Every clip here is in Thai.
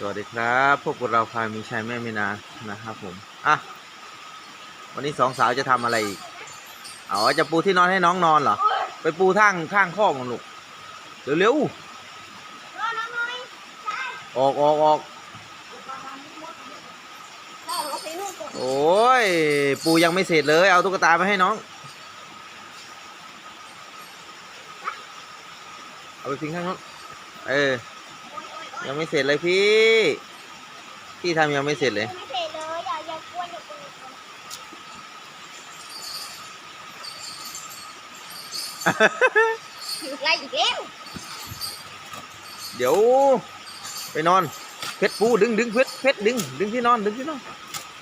สวัสดีครับพวกเราพามีชัยแม่มีนานะครับผมอะวันนี้สองสาวจะทำอะไรอีกเอาจะปูที่นอนให้น้องนอนเหรอไปปูทางข้างข้องกันลูกเร็วๆออกออกออกโอ้ยปูยังไม่เสร็จเลย เอาตุ๊กตาไปให้น้อง เอาไปทิ้งข้างนู้นเออ ยังไม่เสร็จเลยพี่ พี่ทำยังไม่เสร็จเลย ไม่เสร็จเลยอย่าอย่ากวนอย่ากวนอย่ากวนไล่อีกแล้วเดี๋ยว ไปนอน เพชรปูดึงดึงเพชรเพชรดึง ดึงที่นอน ดึงที่นอน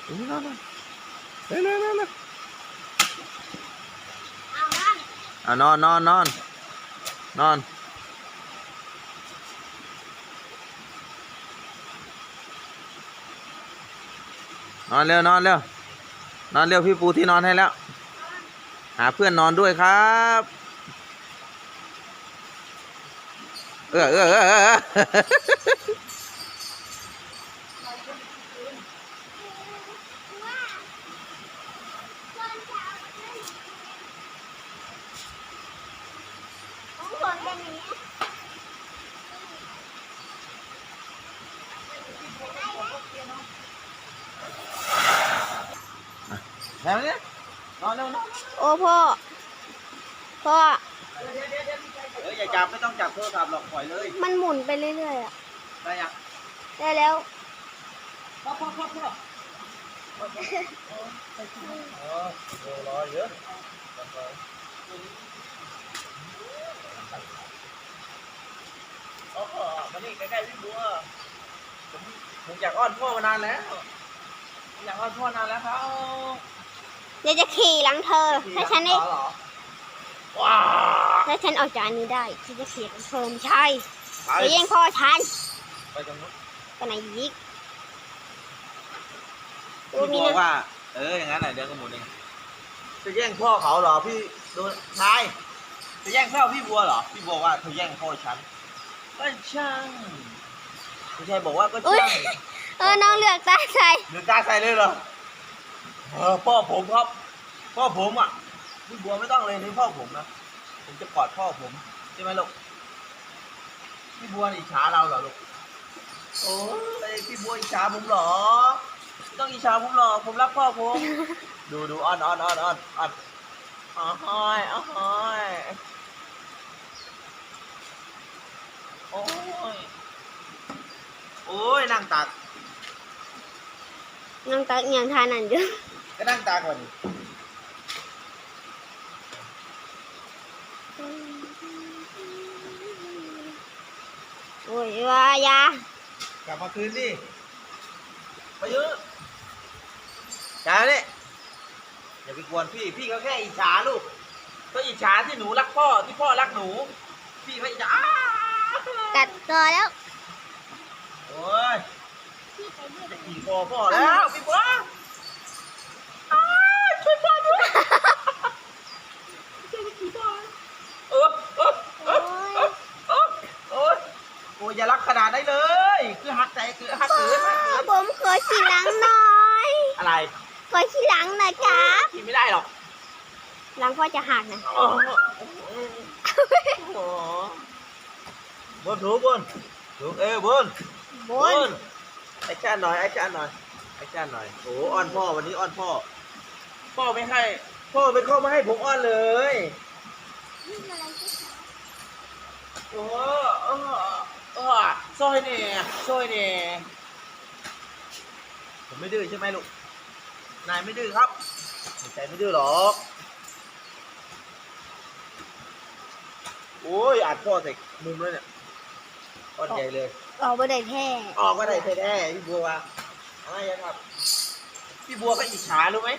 ดึงที่นอนเลยเร็วเร็วเร็วเร็วเอานั่นอะนอนนอนนอนนอน นอนเร็วนอนเร็วนอนเร็วพี่ปูที่นอนให้แล้ว หาเพื่อนนอนด้วยครับเออเออเออเออต้องคนกันนี้ แล้วเนี่ยนอนเร็วนอนโอ้พ่อ พ่อ เอออย่าจับไม่ต้องจับโทรศัพท์หรอกปล่อยเลยมันหมุนไปเรื่อยๆอะ ได้ยังได้แล้ว พ่อพ่อพ่อพ่อเออรอเยอะโอ้โหมานี่ใกล้ๆพี่บัวผมผมอยากอ้อนพ่อมานานแล้วผมอยากอ้อนพ่อนานแล้วครับ เดี๋ยวจะขี่หลังเธอถ้าฉันได้เหรอว้าถ้าฉันออกจากอันนี้ได้ฉันจะขี่หลังเธอไม่ใช่ไปจะแย่งพ่อฉันไปตรงนู้นไปไหนยิกดูพี่มีบัวนะว่า เอออย่างนั้นแหละเดี๋ยวก็หมุนเองจะแย่งพ่อเขาเหรอพี่ดูนายจะแย่งพ่อพี่บัวเหรอพี่บัวว่าเธอแย่งพ่อฉันก็ช่างไม่ใช่บอกว่าก็อุ้ยช่างเออน้องเลือกตาใส่หรือตาใส่เลยเหรอ เออพ่อผมครับพ่อผมอะพี่บัวไม่ต้องเลยนี่พ่อผมนะผมจะกอดพ่อผมใช่ไหมลูกพี่บัวอิจฉาเราเหรอลูกโอ้ยพี่บัวอิจฉาผมเหรอไม่ต้องอิจฉาผมหรอกผมรักพ่อผมดูดูอ้อนอ้อนอ้อนอ้อนอ้อนอ้อยอ้อยโอ้ยโอ้ยนั่งตักน้องตักยังทานนั่นอยู่ ก็นั่งตากก่อนดิโอ้ยว่ายากลับมาคืนดิไปเยอะจ้าเนี่ยอย่าไปกวนพี่ พี่เขาแค่อิจฉาลูก ก็อิจฉาที่หนูรักพ่อที่พ่อรักหนู พี่เขาอิจฉาอ้ากัดตัวแล้วโอ้ยจะขี่คอพ่อแล้วพี่บัวอ้ายช่วยพ่อด้วยช่วยขี่พ่อเออเออเออเออเออโอ้ยโอ้ยอย่ารักขนาดได้เลย คือหักใจคือหักเกินหักเกินผมขอขี่หลังหน่อย อะไรขอขี่หลังหน่อยครับขี่ไม่ได้หรอกหลังพ่อจะหักนะโอ้โหบนถูบนถูเอ้ยบนบบนนไอ้ชาหน่อยไอ้ชาหน่อยไอ้ชาหน่อยโอ้อ้อนพ่อวันนี้อ้อนพ่อ พ่อไม่ให้ พ่อไม่เข้ามาให้ผมอ้อนเลยโอ้ เออเออซอยเนี่ยซอยเนี่ยผมไม่ดื้อใช่ไหมลูก นายไม่ดื้อครับใจไม่ดื้อหรอกโอ้ยอัดพ่อใส่มุมแล้วเนี่ยอ้อนใหญ่เลย ออกไปได้แท้ออกมาได้แท้ๆพี่บัวว่าอะไรอะครับ พี่บัวก็อิจฉารู้ไหม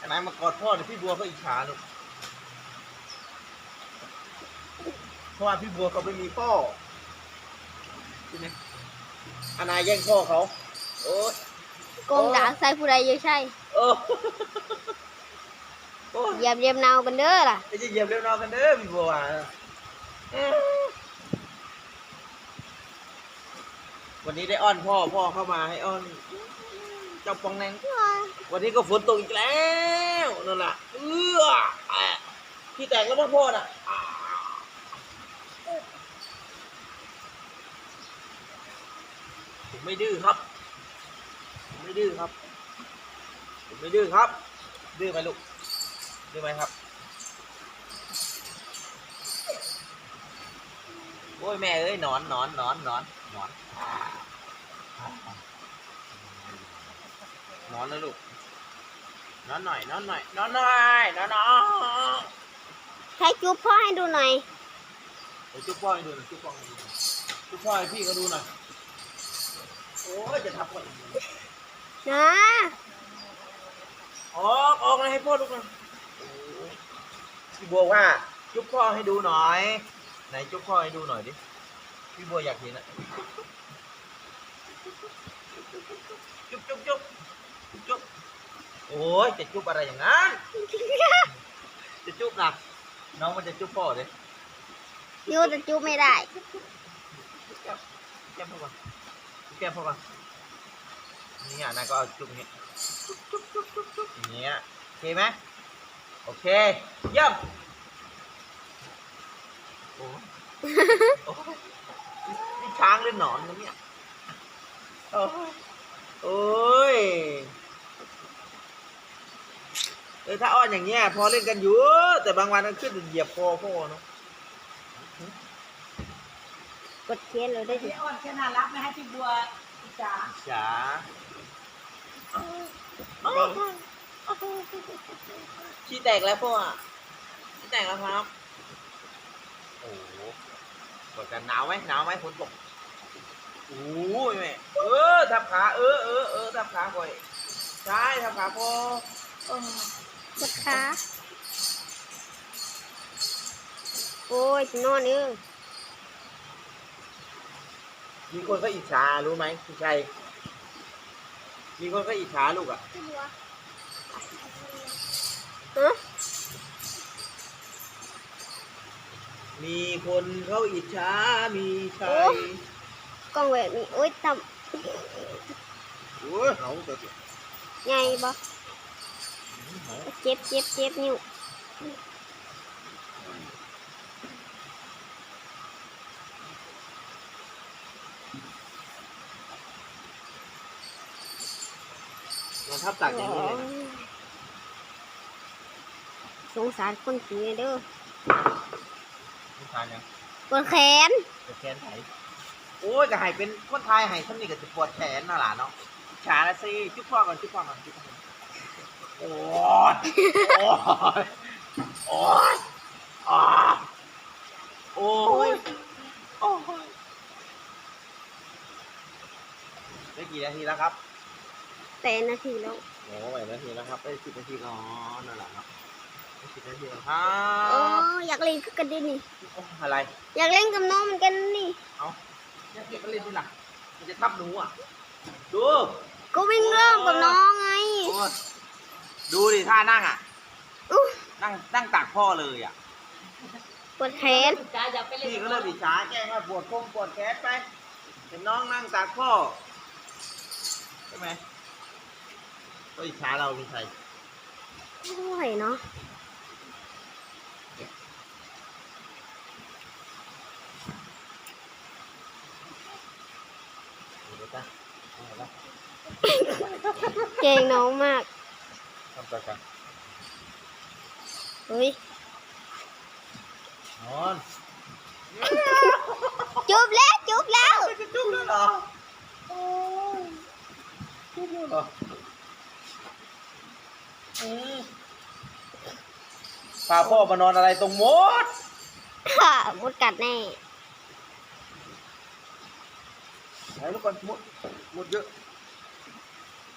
อันไหนมากอดพ่อเนี่ยพี่บัวก็อิจฉาลูกเพราะว่าพี่บัวเขาไม่มีพ่อ ใช่ไหมอันนายแย่งพ่อเขา โอ้ยโกงด่างใส่ผู้ใดเยอะใช่โอ้โอ้ยเหยียบเหยียบเนากันเด้อล่ะจะเหยียบเร็วนอนกันเด้อพี่บัวว่าเอ้ยวันนี้ได้อ้อนพ่อพ่อเข้ามาให้อ้อน เจ้าปองแนง วันนี้ก็ฝนตกอีกแล้วนั่นแหละเอออะพี่แต่งแล้วมั้งพ่อน่ะอ่า ผมไม่ดื้อครับผมไม่ดื้อครับผมไม่ดื้อครับ ดื้อไหมลูก ดื้อไหมครับ โอ้ยแม่เอ้ยหนอนหนอนหนอนหนอนหนอนหนอนนะลูกนอนหน่อยนอนหน่อยนอนหน่อยนอนหน่อยใช้จุ๊บพ่อให้ดูหน่อยเดี๋ยวจุ๊บพ่อให้ดูหน่อยจุ๊บพ่อให้ดูหน่อยจุ๊บพ่อให้พี่ก็ดูหน่อยโอ้ยจะทำก่อ นนะออกออกเลยให้พ่อดูหน่อยโอ้ยพี่บัวว่า จุ๊บพ่อให้ดูหน่อย ไหนจุ๊บพ่อให้ดูหน่อยดิ พี่บัวอยากเห็นอะจุ๊บจุ๊บจุ๊บจุ๊บจุ๊บโอ้ยจะจุ๊บอะไรอย่างนั้น จะจุ๊บนะน้องมันจะจุ๊บพ่อเลยยูแต่จุ๊บไม่ได้แก้มแก้มพ่อ ก่อนแก้มพ่อก่อนนี่อะนายก็เอาจุ๊บอย่างเงี้ยจุกจุกจุกจุกจุกอย่างเงี้ยโอเคไหมโอเคเยี่ยมโอ้โอ้ยนี่ช้างหรือหนอนวะเนี่ยโอ้ยโอ้ยเออถ้าอ้อนอย่างเงี้ยพอเล่นกันอยู่แต่บางวันมันขึ้นเหยียบคอพ่อเนาะ กดเทียนเลยได้ดิพี่อ้อนแค่น่ารักไม่ให้พี่บัวจ๋าจ๋าขี้แตกแล้วพ่ออะขี้แตกแล้วครับ โอ้โหกดกันหนาวไหมหนาวไหมฝนตกโอ้ยแม่เออทับขาเออเออเออทับขาพ่อยใช่ทับขาพ่อเออกดขา โอ้ยจะนอนเออ มีคนก็อิจฉารู้ไหมพี่ชัยมีคนก็อิจฉาลูกอะฮะมีคนเขาอิจฉามีชัยกล้องแบบนี้โอ้ยต่โอ้ยเขาตัวเดียวำใหญ่บ่เจ็บเจ็บเจ็บนิ้ว เราทับตักอย่างนี้เลยนะสงสารคนถือเด้อลูกชายยังปวดแขนปวดแขนไถโอ้ยก็ให้เป็นคนไทยให้ท่านนี่ก็จะปวดแขนน่ะล่ะเนาะฉาละสิจุ๊บพ่อก่อนจุ๊บพ่อก่อนจุ๊บพ่อก่อนโอ้ยโอ้ยโอ้ยอ่าโอ้ยโอ้ยได้กี่นาทีแล้วครับ แต่นาทีแล้วโอ้ไหวนาทีแล้วครับได้สิบนาทีอ๋อนั่นแหละครับได้สิบนาทีแล้วครัโอ้บอยากเล่นคือกันดินี่โอ้อะไร อยากเล่นกับน้องเหมือนกันนี่เนี่ยเก็บไปเล่นทีหลังมันจะทับหนูอะ ดูก็วิ่งเริ่มกับน้องไงโอ้ยดูดิท่านั่งอะอุ๊ยนั่งนั่งตักพ่อเลยอะ ปวดแขนจ๋าอยากไปเล่นพี่ก็เริ่มอิจฉาแกล้งว่าปวดคงปวดแขนไปเห็นน้องนั่งตักพ่อใช่ไหม ก็อิจฉาเรามีใครโอ้ยเนาะเดี๋ยวจ้ะเอาละเก่งน้องมากทำตักกันเฮ้ยนอนจุบแล้วจุบแล้วจะจุ๊บแล้วเหรอโอ้ยจุ๊บแล้วเหรออืม พาพ่อมานอนอะไรตรงมดค่ะมดกัดแน่ไหนลูกก่อนมดมดเยอะ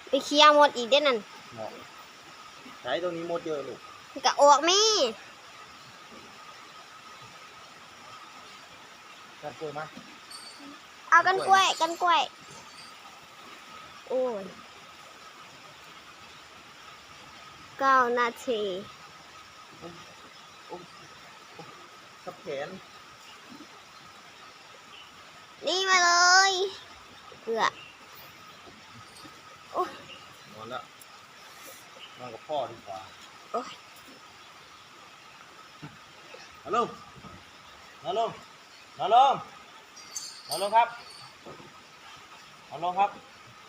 ไปเคลียร์มดอีกเด้อนั่นหมอกไหนตรงนี้มดเยอะลูกกะออกแม่กัดกล้วยมาเอากันกล้วยกันกล้วย โอ้ย เก้านาทีทับแขนนี่มาเลยเกลือโอ้ยนอนล้วนอนกับพ่อดีกว่าโอ้ยนอนลงนอนลงนอนลงนอนลครับนอนลครับ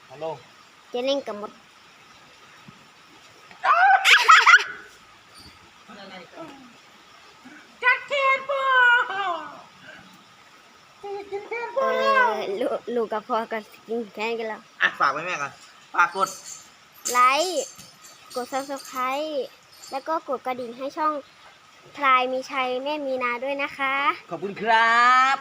นอนลจะเล่นกับมดเทียนบ่ เออ ลูกลูกกับพ่อก็กินแค่กันแล้วอะฝากไว้แม่กันฝากกดไลค์กด subscribe แล้วก็กดกระดิ่งให้ช่องพลายมีชัยแม่มีนาด้วยนะคะ ขอบคุณครับ